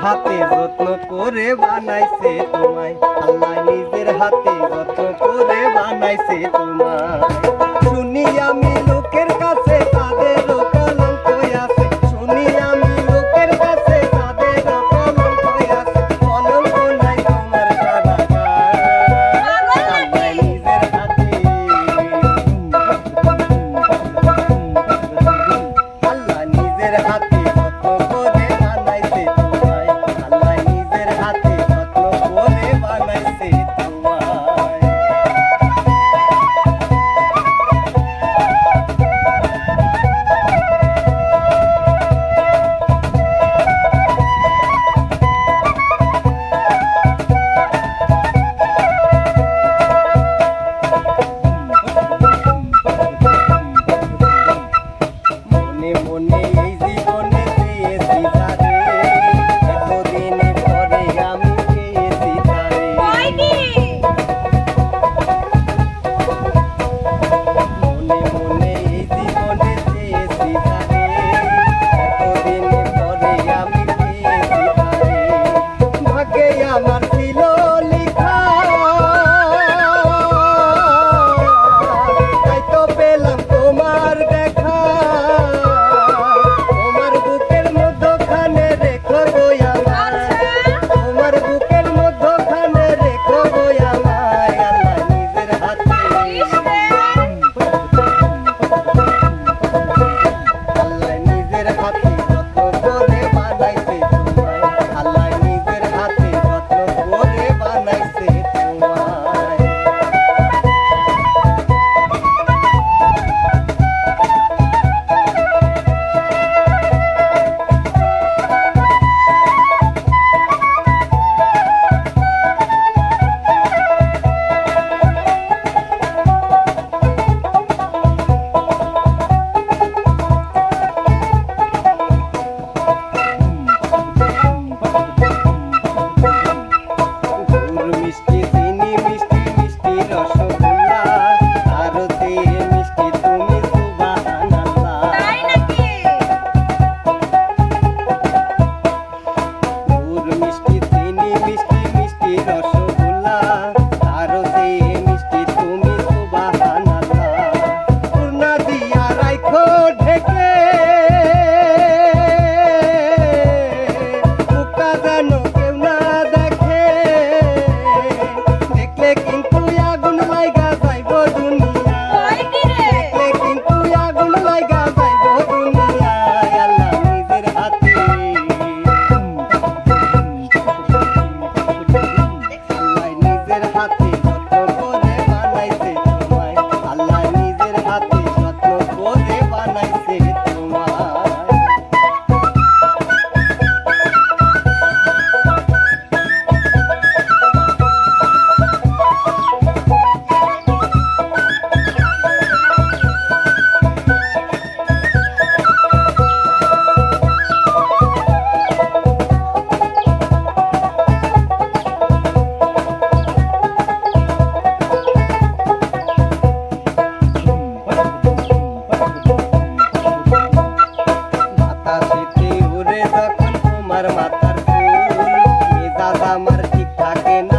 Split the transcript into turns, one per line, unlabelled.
হাতে যত্ন করে বানাইছে তোমায়। আল্লাহ নিজের হাতে যত্ন করে বানাইছে তোমায়। শুনি আমি রাখাত তোমার মাথার ফুল। মেজাজ আমার ঠিক থাকে না।